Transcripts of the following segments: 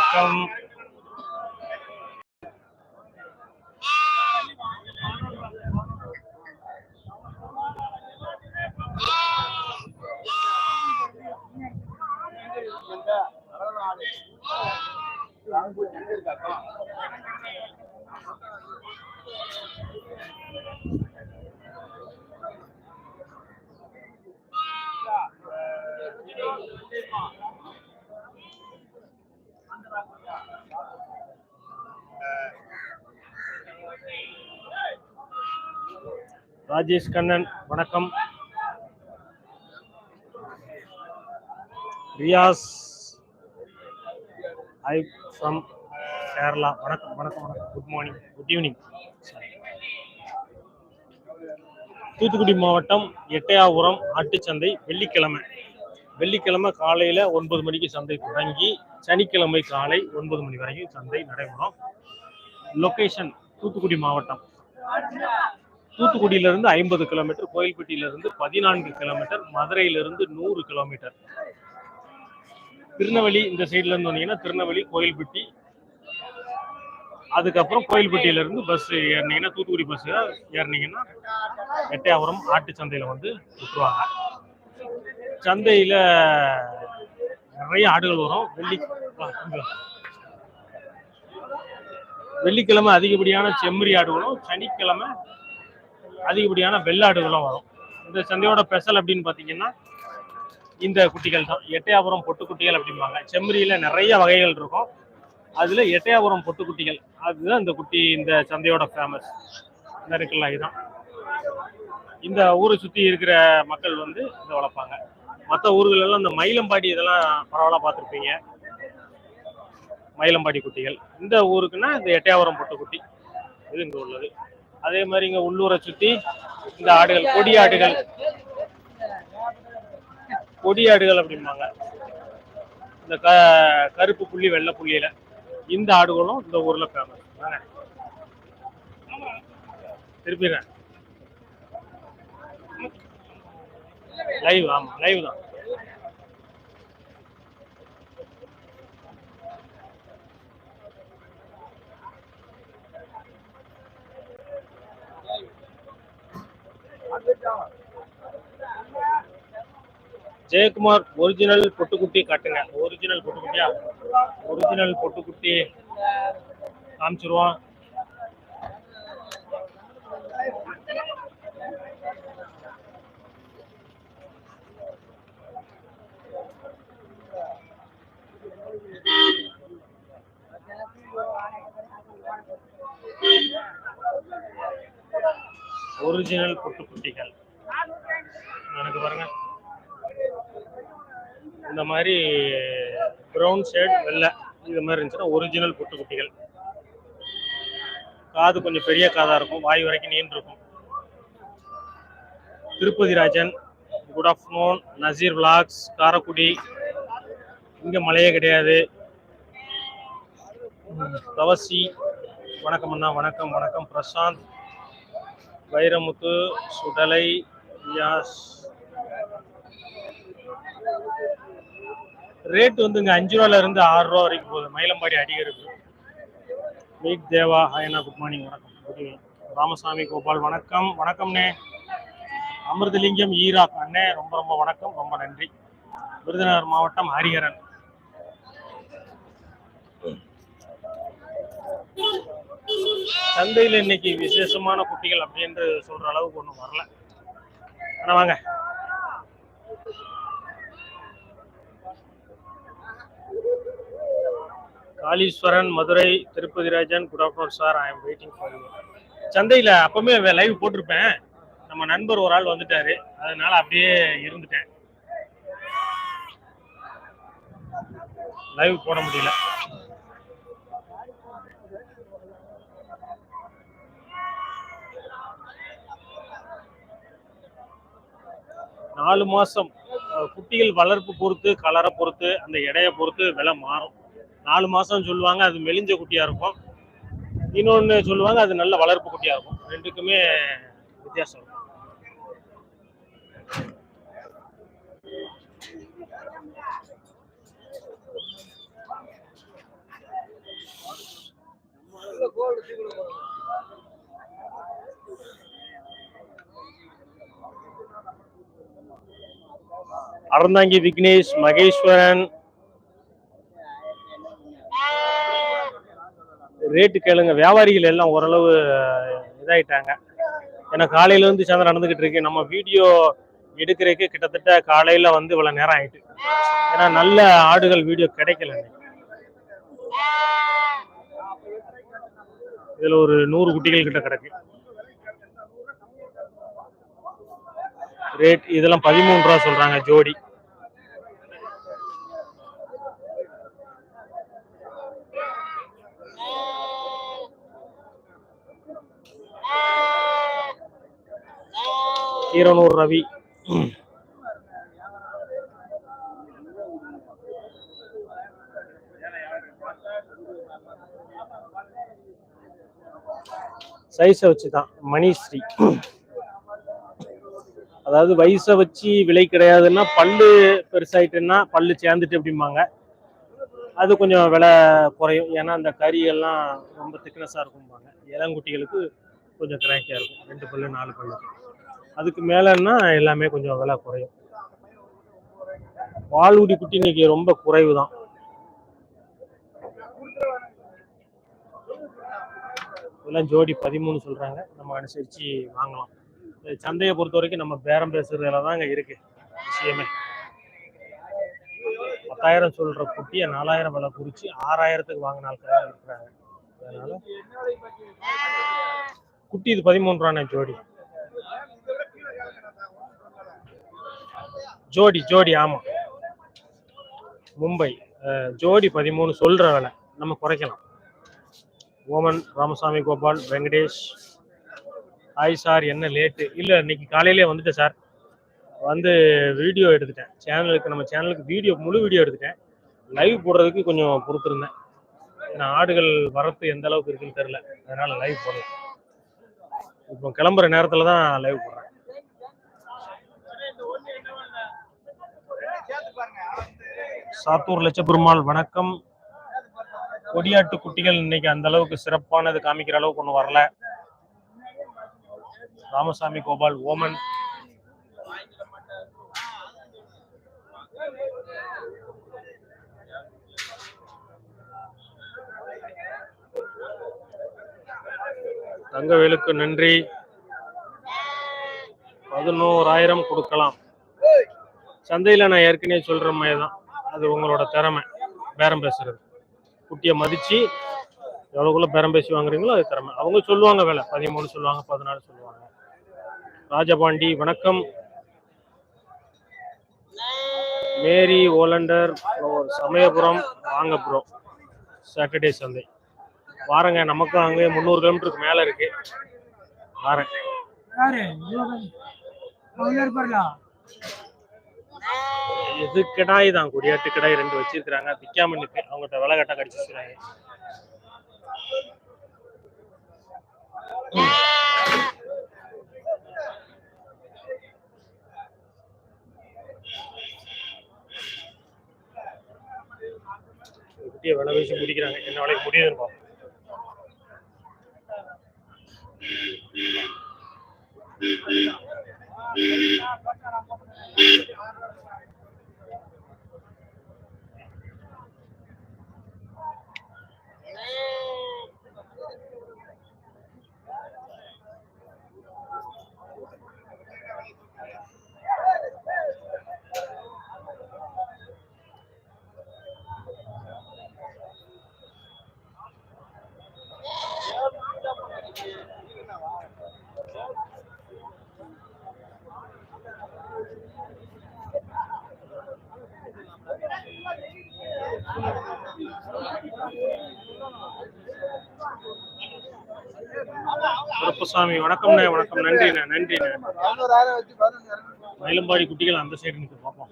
வணக்கம். ராஜேஷ் கண்ணன் வணக்கம். Riyaz I from Kerala வணக்கம் வணக்கம் வணக்கம். Good morning good evening Thoothukudi மாவட்டம் எட்டையாபுரம் ஆட்டுச்சந்தை வெள்ளிக்கிழமை. வெள்ளிக்கிழமை காலையில் ஒன்பது மணிக்கு சந்தை தொடங்கி சனிக்கிழமை காலை ஒன்பது மணி வரைக்கும் சந்தை நடைபெறும். லொகேஷன் தூத்துக்குடி மாவட்டம். தூத்துக்குடியிலிருந்து ஐம்பது கிலோமீட்டர் கோயில்பட்டியிலிருந்து பதினான்கு கிலோமீட்டர் மதுரையிலிருந்து நூறு கிலோமீட்டர். திருநெல்வேலி இந்த சைட்ல இருந்து வந்தீங்கன்னா திருநெல்வேலி கோயில்பட்டி அதுக்கப்புறம் கோயில்பட்டியிலிருந்து பஸ் ஏறினீங்கன்னா தூத்துக்குடி பஸ் ஏறினீங்கன்னா எட்டயபுரம் ஆட்டு சந்தையில வந்து விட்டுருவாங்க. சந்தையில நிறைய ஆடுகள் வரும். வெள்ளி வெள்ளிக்கிழமை அதிகப்படியான செம்மறி ஆடுகளும் சனிக்கிழமை அதிகப்படியான வெள்ளாடுகளும் வரும். இந்த சந்தையோட ஸ்பெஷல் அப்படின்னு பார்த்தீங்கன்னா இந்த குட்டிகள் தான். எட்டையாபுரம் பொட்டுக்குட்டிகள் அப்படிம்பாங்க. செம்மறியில் நிறைய வகைகள் இருக்கும். அதில் எட்டையாபுரம் பொட்டுக்குட்டிகள் அதுதான் இந்த குட்டி இந்த சந்தையோட ஃபேமஸ் இந்த இருக்குல்ல இதுதான். இந்த ஊரை சுற்றி இருக்கிற மக்கள் வந்து இதை வளர்ப்பாங்க. மற்ற ஊர்களெல்லாம் இந்த மயிலம்பாடி இதெல்லாம் பரவாயில்ல பார்த்துருப்பீங்க. மயிலம்பாடி குட்டிகள். இந்த ஊருக்குன்னா இந்த எட்டையாபுரம் பொட்டுக்குட்டி இது இங்கே உள்ளது. அதே மாதிரி இங்க உள்ளூரை சுத்தி இந்த ஆடுகள் கொடி ஆடுகள். கொடி ஆடுகள் அப்படிம்பாங்க. இந்த க கருப்பு புள்ளி வெள்ளை புள்ளியில இந்த ஆடுகளும் இந்த ஊர்ல ஃபேமஸ் திருப்பிடுறேன். லைவ் ஆமா லைவ் தான். ஜெயக்குமார் ஒரிஜினல் பொட்டுக்குட்டி காட்டுங்க. ஒரிஜினல் பொட்டுக்குட்டியா? ஒரிஜினல் பொட்டுக்குட்டி காமிச்சிருவோம். ஒரிஜினல் பொட்டுக்குட்டிகள். எனக்கு பாருங்க. இந்த மாதிரி ப்ரௌன் ஷேட் வெள்ளை. இது மாதிரி இருந்துச்சுன்னா ஒரிஜினல் பொட்டுக்குட்டிகள். காது கொஞ்சம் பெரிய காதாக இருக்கும். வாய் வரைக்கும் நீண்டு இருக்கும். Tirupati Rajan good afternoon Naseer vlogs Karaikudi. இங்கே மழையே கிடையாது. தவசி. வணக்கம் அண்ணா வணக்கம் வணக்கம். பிரசாந்த். வைரமுத்து சுடலை யாஸ் ரேட் வந்து இங்கே அஞ்சு ரூபால இருந்து ஆறு ரூபா வரைக்கும் போகுது. மயிலம்பாடி அடிகருக்கு. மீக் தேவா ஹாய்னா குட் மார்னிங் வணக்கம். ராமசாமி கோபால் வணக்கம். வணக்கம்ண்ணே. அமிர்தலிங்கம் ஈராக் அண்ணே ரொம்ப ரொம்ப வணக்கம் ரொம்ப நன்றி. விருதுநகர் மாவட்டம் ஹரிஹரன். சந்தையில் இன்னைக்கு விசேஷமான குட்டிகள் அப்படின்னு சொல்ற அளவுக்கு ஒன்றும் வரல. ஆனால் வாங்க. Kaleeswaran Madurai Tirupati Rajan good afternoon sir I am waiting for you சந்தையில் அப்பவுமே லைவ் போட்டிருப்பேன். நம்ம நண்பர் ஒரு ஆள் வந்துட்டாரு. அதனால அப்படியே இருந்துட்டேன். லைவ் போட முடியல. நாலு மாதம் குட்டிகள் வளர்ப்பு பொறுத்து கலரை பொறுத்து அந்த இடையை பொறுத்து விலை மாறும். நாலு மாதம் சொல்லுவாங்க அது மெலிஞ்ச குட்டியாக இருக்கும். இன்னொன்று சொல்லுவாங்க அது நல்ல வளர்ப்பு குட்டியாக இருக்கும். ரெண்டுக்குமே வித்தியாசம். இருக்கும் கோல்டு அறந்தாங்கி விக்னேஷ் மகேஸ்வரன். ரேட்டு கேளுங்க. வியாபாரிகள் எல்லாம் ஓரளவு இதாயிட்டாங்க. ஏன்னா காலையில இருந்து சாயந்தரம் நடந்துகிட்டு இருக்கு. நம்ம வீடியோ எடுக்கிறதுக்கு கிட்டத்தட்ட காலையில வந்து இவ்வளவு நேரம் ஆயிட்டு. ஏன்னா நல்ல ஆடுகள் வீடியோ கிடைக்கல இதுல ஒரு நூறு குட்டிகள் கிட்ட கிடக்கு. ரேட் இதெல்லாம் பதிமூணு ரூபா சொல்றாங்க ஜோடி. கீரனூர் ரவி சைஸை வச்சு தான் மணிஸ்ரீ. அதாவது வயசை வச்சு விலை கிடையாதுன்னா பல்லு பெருசாயிட்டுன்னா பல்லு சேர்ந்துட்டு அப்படிம்பாங்க. அது கொஞ்சம் விலை குறையும். ஏன்னா அந்த கறியெல்லாம் ரொம்ப திக்னஸாக இருக்கும்பாங்க. இளங்குட்டிகளுக்கு கொஞ்சம் கிராக்கியாக இருக்கும். ரெண்டு பல்லு நாலு பல்லு. அதுக்கு மேலேன்னா எல்லாமே கொஞ்சம் விலை குறையும். வால்குடி குட்டி இன்னைக்கு ரொம்ப குறைவு தான் இதெல்லாம் ஜோடி பதிமூணு சொல்றாங்க. நம்ம அனுசரிச்சு வாங்கலாம். சந்தையை பொறுத்த வரைக்கும் நம்ம பேரம் பேசுறதுல தான் இங்க இருக்கு விஷயமே. பத்தாயிரம் சொல்ற குட்டியை நாலாயிரம் விலை குறிச்சு ஆறாயிரத்துக்கு வாங்கின இருக்கிறாங்க. அதனால குட்டி இது பதிமூன்று ரூபாண்ணே ஜோடி. ஜோடி ஜோடி ஆமா. மும்பை ஜோடி பதிமூணு சொல்ற வேலை. நம்ம குறைக்கலாம். Oman Ramasamy Gopal Venkatesh hi sir என்ன லேட்டு இல்லை இன்னைக்கு காலையிலே வந்துட்டேன் சார் வந்து வீடியோ எடுத்துட்டேன். சேனலுக்கு நம்ம சேனலுக்கு வீடியோ முழு வீடியோ எடுத்துட்டேன். லைவ் போடுறதுக்கு கொஞ்சம் பொறுத்திருந்தேன். ஏன்னா ஆடுகள் வரத்து எந்த அளவுக்கு இருக்குன்னு தெரில அதனால லைவ் போடல. இப்போ கிளம்புற நேரத்தில் தான் லைவ் போடுறேன். சாத்தூர் லட்சபெருமாள் வணக்கம். கொடியாட்டு குட்டிகள் இன்னைக்கு அந்த அளவுக்கு சிறப்பானது காமிக்கிற அளவுக்கு ஒன்றும் வரல. ராமசாமி கோபால் ஓமன். தங்கவேலுக்கு நன்றி. பதினோராயிரம் கொடுக்கலாம். சந்தையில நான் ஏற்கனவே சொல்ற மாதிரி தான் அது உங்களோட திறமை. பேரம் பேசுறது. குட்டியை மதிச்சு எவ்வளோக்குள்ளே பேரம் பேசி வாங்குறீங்களோ அது திறமை. அவங்க சொல்லுவாங்க வேலை. பதிமூணு சொல்லுவாங்க பதினாலு சொல்லுவாங்க. ராஜபாண்டி வணக்கம். மேரி ஓலண்டர் சமயபுரம் வாங்க ப்ரோ சாட்டர்டே சந்தை வாரங்க நமக்கும் அங்கே முந்நூறு கிலோமீட்டருக்கு மேலே இருக்கு. வாரேன். இது கிடாய் தான். குடியாட்டு கிடாய் ரெண்டு வச்சிருக்கிறாங்க. விற்காம நிற்கு அவங்ககிட்ட விலை கட்ட கடிச்சு வச்சுக்கிறாங்க குட்டியை விலை வீசி முடிக்கிறாங்க என்ன விலைக்கு முடியுதுன்னு பார்ப்போம் கருப்பசாமி வணக்கம்ண்ணே வணக்கம். நன்றிண்ணே நன்றிண்ணே. மயிலம்பாடி குட்டிகள் அந்த சைடு நிற்கு பார்ப்போம்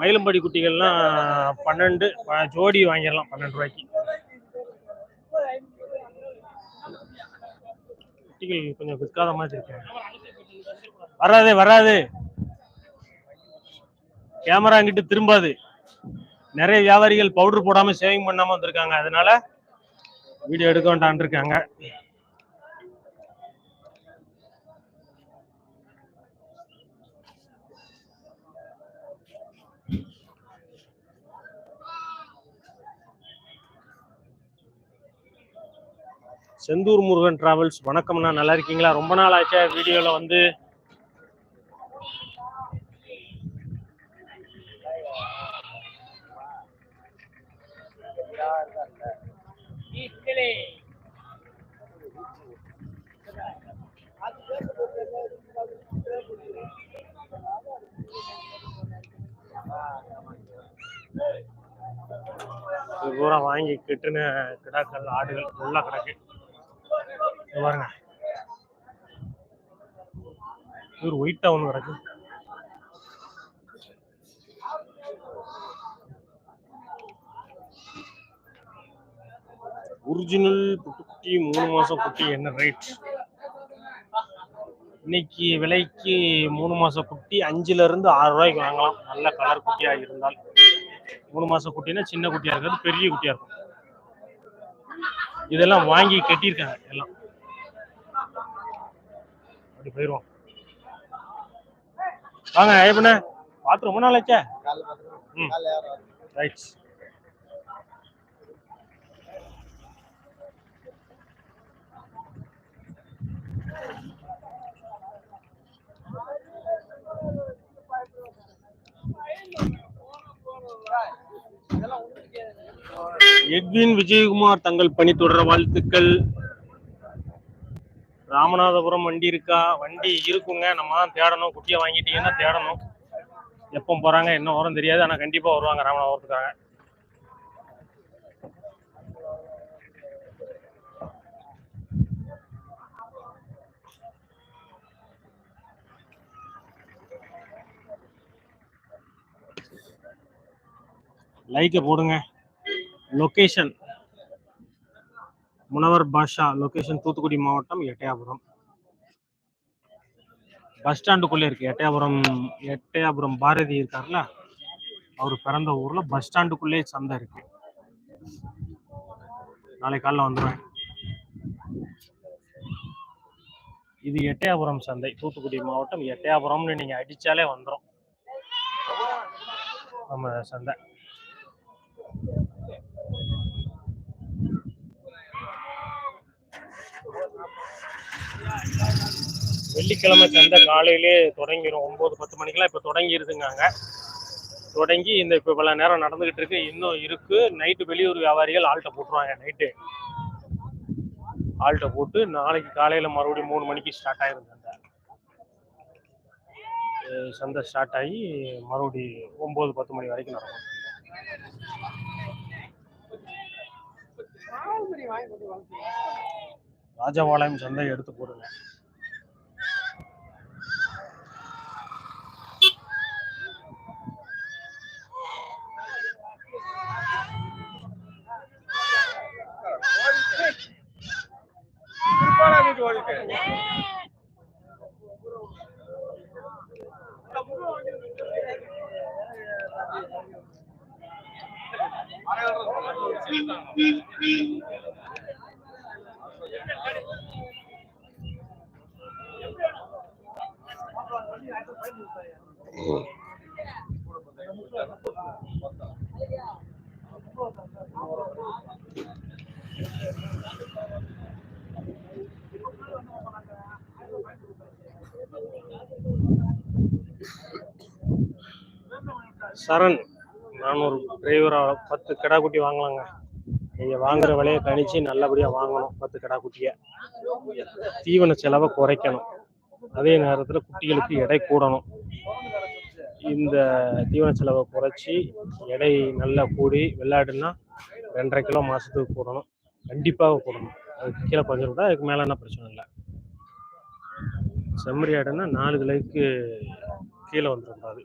மயிலம்பாடி குட்டிகள்லாம் பன்னெண்டு ஜோடி வாங்கிடலாம் பன்னெண்டு ரூபாய்க்கு. குட்டிகள் கொஞ்சம் விற்காத மாதிரி இருக்கு வராது வராது. கேமரா அங்கிட்டு திரும்பாது. நிறைய வியாபாரிகள் பவுடர் போடாம சேவிங் பண்ணாம வந்திருக்காங்க. அதனால வீடியோ எடுக்க வேண்டாம்னு இருக்காங்க. செந்தூர் முருகன் டிராவல்ஸ். வணக்கம்ண்ணா. நல்லா இருக்கீங்களா? ரொம்ப நாள் ஆச்சா வீடியோல வந்து இது பூரா வாங்கி கெட்டுன கிடாக்கள் ஆடுகள் உள்ள கிடக்கு. பாருங்க. இது ஒரு கிடக்கு. ஒரிஜினல் குட்டி மூணு மாசம் குட்டி என்ன ரேட் இன்னைக்கு விலைக்கு மூணு மாசம் குட்டி அஞ்சுல இருந்து ஆறு ரூபாய்க்கு வாங்கலாம். நல்ல கலர் குட்டியா இருந்தால். மூணு மாசம் குட்டினா சின்ன குட்டியா இருக்காது பெரிய குட்டியா இருக்கும். இதெல்லாம் வாங்கி கட்டியிருக்காங்க எல்லாம். அப்படி போயிடுவோம். வாங்க ஐயப்பண்ண பார்த்து ரொம்ப நாள் ஆச்சே. ம். ரைட் எட்வின் விஜயகுமார் தங்கள் பணி தொடர வாழ்த்துக்கள். ராமநாதபுரம் வண்டி இருக்கா? வண்டி இருக்குங்க. நம்ம தான் தேடணும். குட்டியை வாங்கிட்டீங்கன்னா தேடணும். எப்போ போறாங்க என்ன வரும் தெரியாது. ஆனா கண்டிப்பா வருவாங்க ராமநாதபுரத்துக்காக லைக்கை போடுங்க. லொகேஷன் முனவர் பாஷா லொகேஷன் தூத்துக்குடி மாவட்டம் எட்டயாபுரம். பஸ் ஸ்டாண்டுக்குள்ளே இருக்கு. எட்டயாபுரம் எட்டயாபுரம் பாரதி இருக்கார்ல அவர் பிறந்த ஊர்ல பஸ் ஸ்டாண்டுக்குள்ளே சந்தை இருக்கு. நாளை காலைல வந்துடுவேன் இது எட்டயாபுரம் சந்தை தூத்துக்குடி மாவட்டம் எட்டயாபுரம்னு நீங்க அடிச்சாலே வந்துடும் நம்ம சந்தை. வெள்ளிக்கிழமை சந்தை காலையிலே தொடங்கிரும். ஒன்பது பத்து மணிக்கெல்லாம் இப்போ தொடங்கிருதுங்க தொடங்கி இந்த இப்போ இவ்வளோ நேரம் நடந்துகிட்டு இருக்கு. இன்னும் இருக்கு. நைட்டு வெளியூர் வியாபாரிகள் ஆள்கிட்ட போட்டுருவாங்க நைட்டு. ஆள்கிட்ட போட்டு நாளைக்கு காலையில் மறுபடியும் மூணு மணிக்கு ஸ்டார்ட் ஆயிரும் சந்தை. சந்தை ஸ்டார்ட் ஆகி மறுபடி ஒம்பது பத்து மணி வரைக்கும் நடக்கும். ராஜபாளையம் சந்தை எடுத்து போடுங்க. சரண் நான் ஒரு டிரைவரா பத்து கடா குட்டி வாங்கலாங்க. நீங்க வாங்குற விலையை கணிச்சு நல்லபடியா வாங்கணும் பத்து கடா குட்டிய தீவன செலவை குறைக்கணும். அதே நேரத்தில் குட்டிகளுக்கு எடை கூடணும். இந்த தீவன செலவை குறைச்சி எடை நல்லா கூடி வெள்ளாடுன்னா ரெண்டரை கிலோ மாசத்துக்கு கூடணும். கண்டிப்பாக கூடணும். அதுக்கு கீழே கொஞ்சம் விட அதுக்கு மேலே என்ன பிரச்சனை இல்லை. செம்மறி ஆடுன்னா நாலு கிலோக்கு கீழே வந்துடக்கூடாது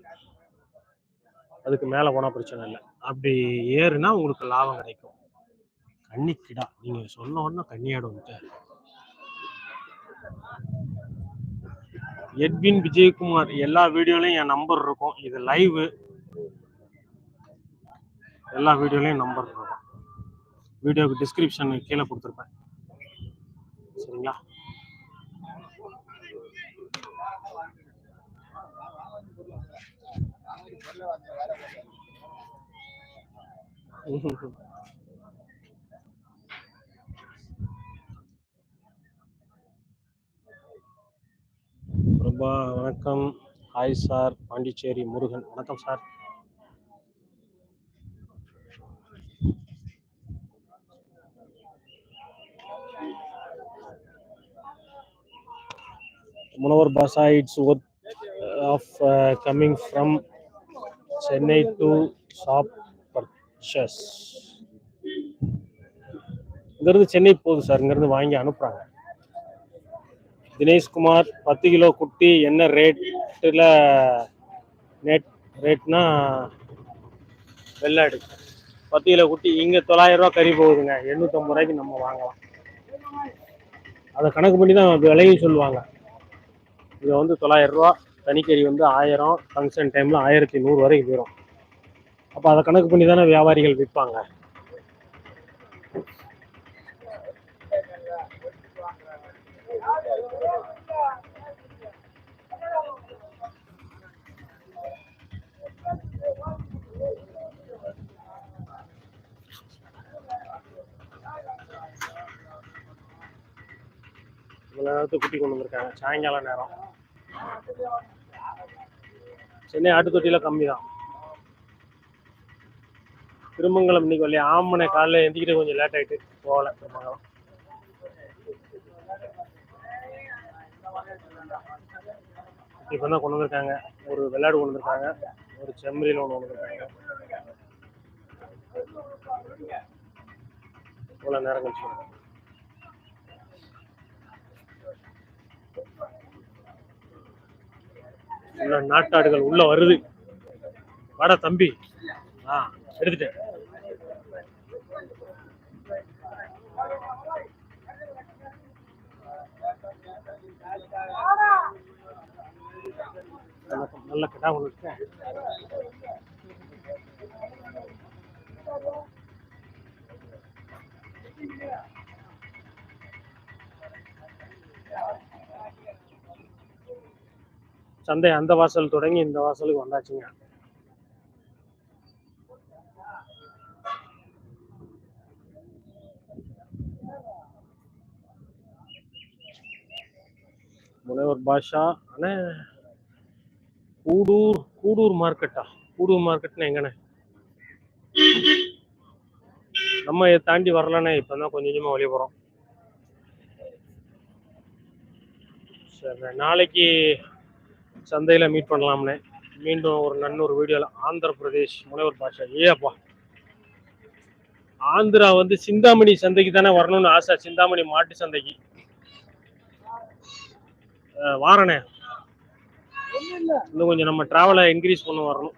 அதுக்கு மேலே போனால் பிரச்சனை இல்லை. அப்படி ஏறுனா உங்களுக்கு லாபம் கிடைக்கும். கன்னிக்கிடா. நீங்கள் சொன்ன உடனே கன்னியாடு வந்துட்டு எட்வின் விஜயகுமார் எல்லா வீடியோலையும் என் நம்பர் இருக்கும். இது லைவ் எல்லா வீடியோலையும் நம்பர் இருக்கும். வீடியோக்கு டிஸ்கிரிப்ஷன் கீழே கொடுத்துருப்பேன். சரிங்களா? பிரபா வணக்கம். Hi sir Pondicherry Murugan. வணக்கம் sir Munavar Basa, it's work of coming from Chennai to shop purchase இங்கேருந்து இங்கிருந்து சென்னை போகுது சார் இங்கிருந்து வாங்கி அனுப்புகிறாங்க தினேஷ்குமார் பத்து கிலோ குட்டி என்ன ரேட்டில் நெட் ரேட்னா வெள்ளாடு. பத்து கிலோ குட்டி இங்கே தொள்ளாயிரரூவா கறி போகுதுங்க. எண்ணூற்றம்பது ரூபாய்க்கு நம்ம வாங்கலாம். அதை கணக்கு பண்ணி தான் விலையும் சொல்லுவாங்க. இது வந்து தொள்ளாயிரம் ரூபா தனிக்கறி வந்து ஆயிரம் ஃபங்க்ஷன் டைமில் ஆயிரத்தி நூறு வரைக்கும் போயிடும் அப்போ அதை கணக்கு பண்ணி தானே வியாபாரிகள் விற்பாங்க. இவ்வளோ நேரத்துக்கு குட்டி கொண்டு வந்திருக்காங்க. சாயங்கால நேரம். சென்னை ஆட்டுத்தொட்டியில் கம்மி தான் திருமங்கலம் இன்னைக்கு வரலையா? ஆமனை காலையில் எந்திக்கிட்டு கொஞ்சம் லேட் ஆயிட்டு போகல திருமங்கலம். இப்போ தான் கொண்டு வந்திருக்காங்க. ஒரு விளையாடு கொண்டு வந்திருக்காங்க. ஒரு செம்மறியில் ஒன்று கொண்டு வந்திருக்காங்க. இவ்வளோ நேரம் கழிச்சு வந்தேன். இன்னும் நாட்டாடுகள் உள்ள வருது. வாடா தம்பி. ஆ எடுத்துட்டேன். நல்ல- நல்ல கடா ஒன்று இருக்கேன் சந்தை அந்த வாசல் தொடங்கி இந்த வாசலுக்கு வந்தாச்சுங்க. முனைவர் பாஷா அண்ணே. கூடூர் கூடூர் மார்க்கெட்டா? கூடூர் மார்க்கெட்னா எங்கண்ணே? நம்ம இதை தாண்டி வரலண்ணே இப்பதான் கொஞ்சம் கொஞ்சமாக வெளியே போகிறோம் சரி நாளைக்கு சந்தையில் மீட் பண்ணலாம்னு மீண்டும் ஒரு நன்னொரு வீடியோவில் ஆந்திர பிரதேஷ் முனைவர் பாஷா. ஏப்பா? ஆந்திரா வந்து சிந்தாமணி சந்தைக்கு தானே வரணும்னு ஆசை. சிந்தாமணி மாட்டு சந்தைக்கு. அஹ் வாரனே இன்னும் கொஞ்சம் நம்ம டிராவலை இன்க்ரீஸ் பண்ண வரணும்.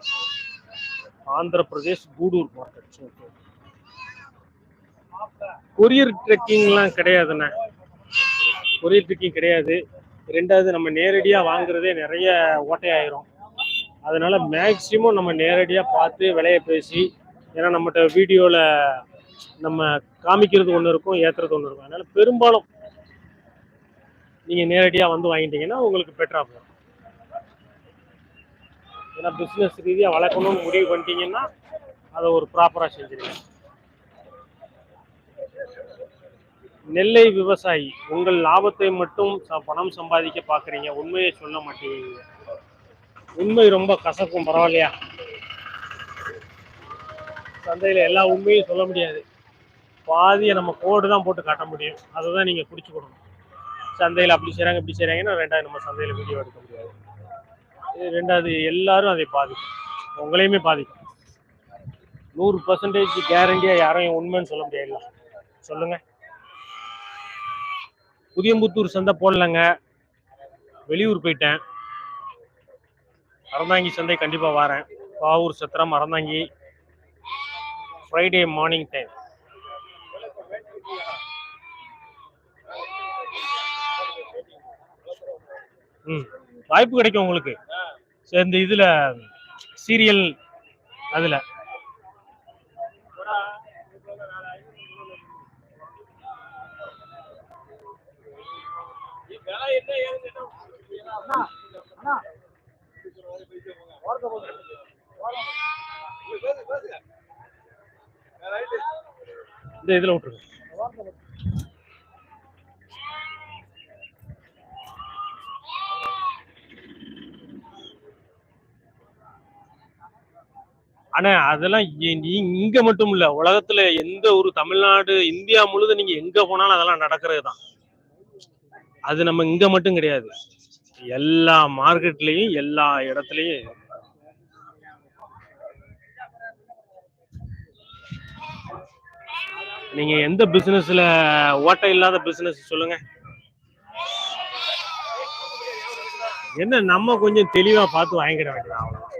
ஆந்திர பிரதேஷ் கூடூர் மார்க்கெட் கொரியர் ட்ரெக்கிங்லாம் கிடையாதுண்ணே. கொரியர் ட்ரெக்கிங் கிடையாது. ரெண்டாவது நம்ம நேரடியாக வாங்குறதே நிறைய ஓட்டையாயிரும். அதனால மேக்சிமம் நம்ம நேரடியாக பார்த்து விலையை பேசி ஏன்னா நம்மகிட்ட வீடியோவில் நம்ம காமிக்கிறது ஒன்று இருக்கும் ஏற்றுறது ஒன்று இருக்கும். அதனால பெரும்பாலும் நீங்கள் நேரடியாக வந்து வாங்கிட்டீங்கன்னா உங்களுக்கு பெட்டராக போகும். ஏன்னா பிஸ்னஸ் ரீதியாக வளர்க்கணும்னு முடிவு பண்ணிட்டீங்கன்னா அதை ஒரு ப்ராப்பராக செஞ்சுருங்க நெல்லை விவசாயி உங்கள் லாபத்தை மட்டும் ச- பணம் சம்பாதிக்க பார்க்குறீங்க உண்மையை சொல்ல மாட்டேங்கிறீங்க. உண்மை ரொம்ப கசக்கும் பரவாயில்லையா? சந்தையில் எல்லா உண்மையும் சொல்ல முடியாது. பாதியை நம்ம கோடு தான் போட்டு காட்ட முடியும். அதை தான் நீங்கள் பிடிச்சிக்கணும் கொடுக்கணும். சந்தையில் அப்படி செய்கிறாங்க இப்படி செய்கிறாங்கன்னா ரெண்டாவது நம்ம சந்தையில் வீடியோ எடுக்க முடியாது. இது ரெண்டாவது எல்லாரும் அதை பாதிக்கும். உங்களையுமே பாதிக்கும். நூறு பர்சன்டேஜ் கேரண்டியாக யாரும் உண்மைன்னு சொல்ல முடியாது சொல்லுங்கள் புதியம்புத்தூர் சந்தை போடலங்க. வெளியூர் போயிட்டேன். அறந்தாங்கி சந்தை கண்டிப்பாக வரேன். Pavoor Chathiram Aranthangi Friday morning time ம் வாய்ப்பு கிடைக்கும் உங்களுக்கு. சரி, இந்த இதில் சீரியல் அதில். இந்த இதுல விட்டுருங்க ஆனா அதெல்லாம் இங்க மட்டும் இல்ல. உலகத்துல எந்த ஒரு தமிழ்நாடு இந்தியா முழுதும் நீங்க எங்க போனாலும் அதெல்லாம் நடக்கிறது தான் அது நம்ம இங்க மட்டும் கிடையாது. எல்லா மார்க்கெட்லயும் எல்லா இடத்துலயும். நீங்க எந்த பிசினஸ்ல ஓட்டை இல்லாத பிசினஸ் சொல்லுங்க. என்ன நம்ம கொஞ்சம் தெளிவா பார்த்து வாங்கிட வேண்டியது அவ்வளவுதான்.